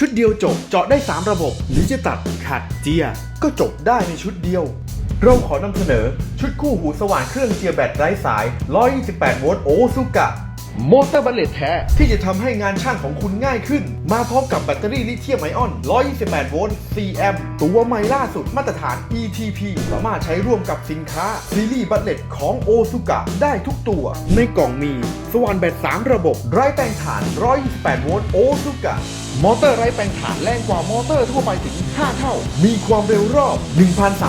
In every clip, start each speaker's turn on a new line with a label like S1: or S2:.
S1: ชุดเดียวจบเจาะได้ 3 ระบบ หรือจะตัดขัดเจีย ก็จบได้ในชุดเดียว เราขอนำเสนอชุดคู่หูสว่านเครื่องเจียแบตไร้สาย 128 โวลต์โอซุกะมอเตอร์บัลเลตแท้ ที่จะทำให้งานช่างของคุณง่ายขึ้น มาพร้อมกับแบตเตอรี่ลิเธียมไอออน 128 โวลต์ 4 แอมป์ ตัวใหม่ล่าสุดมาตรฐาน ETP สามารถใช้ร่วมกับสินค้า ซีรีส์บัลเลตของโอซุกะได้ทุกตัว ในกล่องมี สว่านแบต 3 ระบบ ไร้แปลงถ่าน 128 โวลต์โอซุกะ มอเตอร์ไร้แปลงถ่านแรงกว่ามอเตอร์ทั่วไปถึง 5 เท่า มีความเร็วรอบ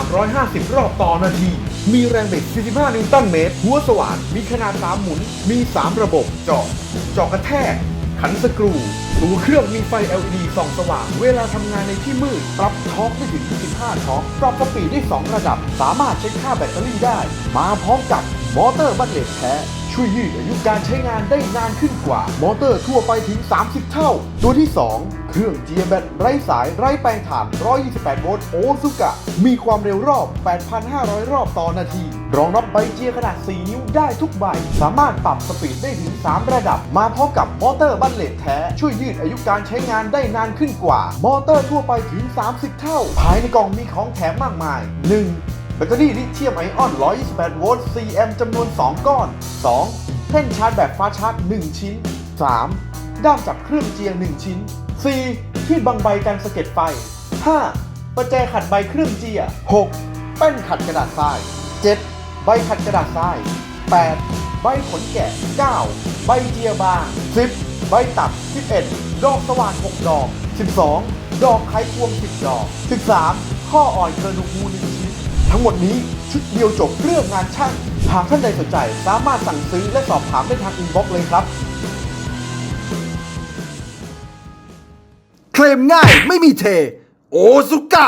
S1: 1,350 รอบต่อนาที มีแรงบิด 45 นิวตันเมตร หัวสว่าน มีขนาด 3 หมุน มี 3 ระบบ เจาะ เจาะกระแทก ขันสกรู ตัวเครื่องมีไฟ LED ส่องสว่าง เวลาทำงานในที่มืด ปรับท็อกได้ถึง25ท็อก ปรับสปีดได้ 2 ระดับ สามารถเช็คค่าแบตเตอรี่ได้ มาพร้อมกับมอเตอร์บัตเล็ตแท้ ช่วยยืดอายุการใช้งานได้นานขึ้นกว่า มอเตอร์ทั่วไปถึง 30 เท่า ตัวที่ 2 เครื่องเจียร์แบตไร้สายไร้แปลงถ่าน 128 โวลต์โอซุกะ มีความเร็วรอบ 8,500 รอบต่อนาที รองรับใบเจียร์ขนาด 4 นิ้วได้ทุกใบ สามารถปรับสปีดได้ถึง 3 ระดับ มาพร้อมกับมอเตอร์บัลเลตแท้ ช่วยยืดอายุการใช้งานได้นานขึ้นกว่า มอเตอร์ทั่วไปถึง 30 เท่า ภายในกล่องมีของแถมมากมาย 1. แบตเตอรี่ลิเธียมไอออน 128 โวลต์ 4 แอมป์จำนวน 2 ก้อน 2. แท่นชาร์จแบบฟ้าชาร์จ 1 ชิ้น 3. ด้ามจับเครื่องเจียง 1 ชิ้น 4. ที่บังใบกันสะเก็ดไฟ 5. ประแจขัดใบเครื่องเจีย 6. แป้นขัดกระดาษทราย 7. ใบขัดกระดาษทราย 8. ใบขนแกะ 9. ใบเจียบาง 10. ใบตัด11 ดอกสว่าน 6 ดอก 12 ดอกไขควง 10 ดอก 13 ข้ออ่อนเกินลูกงู1 ทั้งหมดนี้ชุดเดียวจบเรื่องงานช่าง หากท่านใดสนใจสามารถสั่งซื้อและสอบถามได้ทางอินบ็อกซ์เลยครับ
S2: เคลมง่ายไม่มีเท โอซุกะ